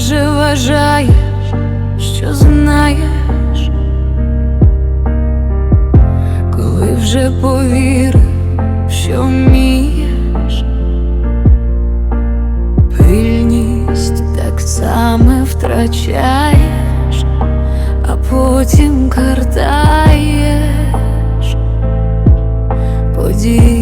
вже вважаєш, що знаєш, коли вже повірив, що вмієш, пильність так саме втрачаєш, а потім картаєш події.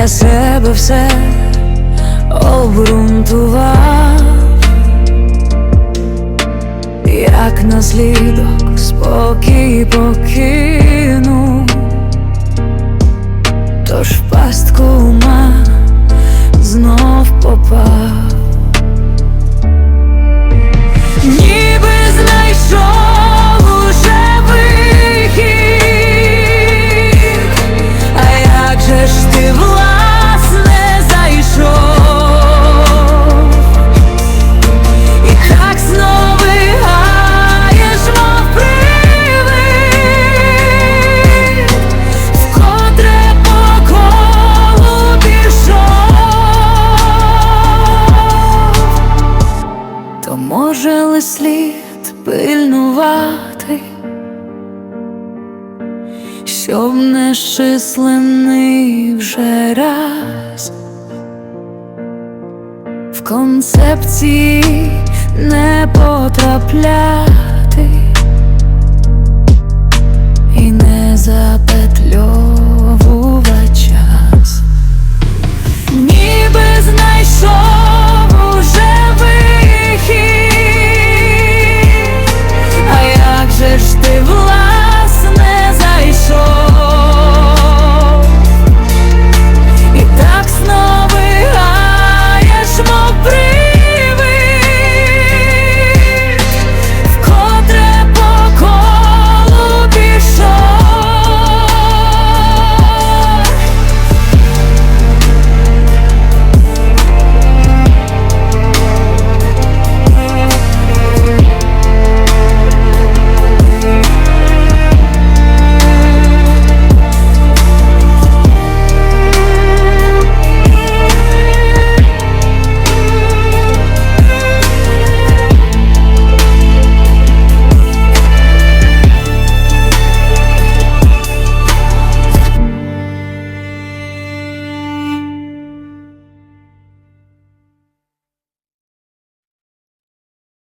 для себе все обґрунтував. пильнувати, щоб не щислений вже раз в концепції не потрапляти.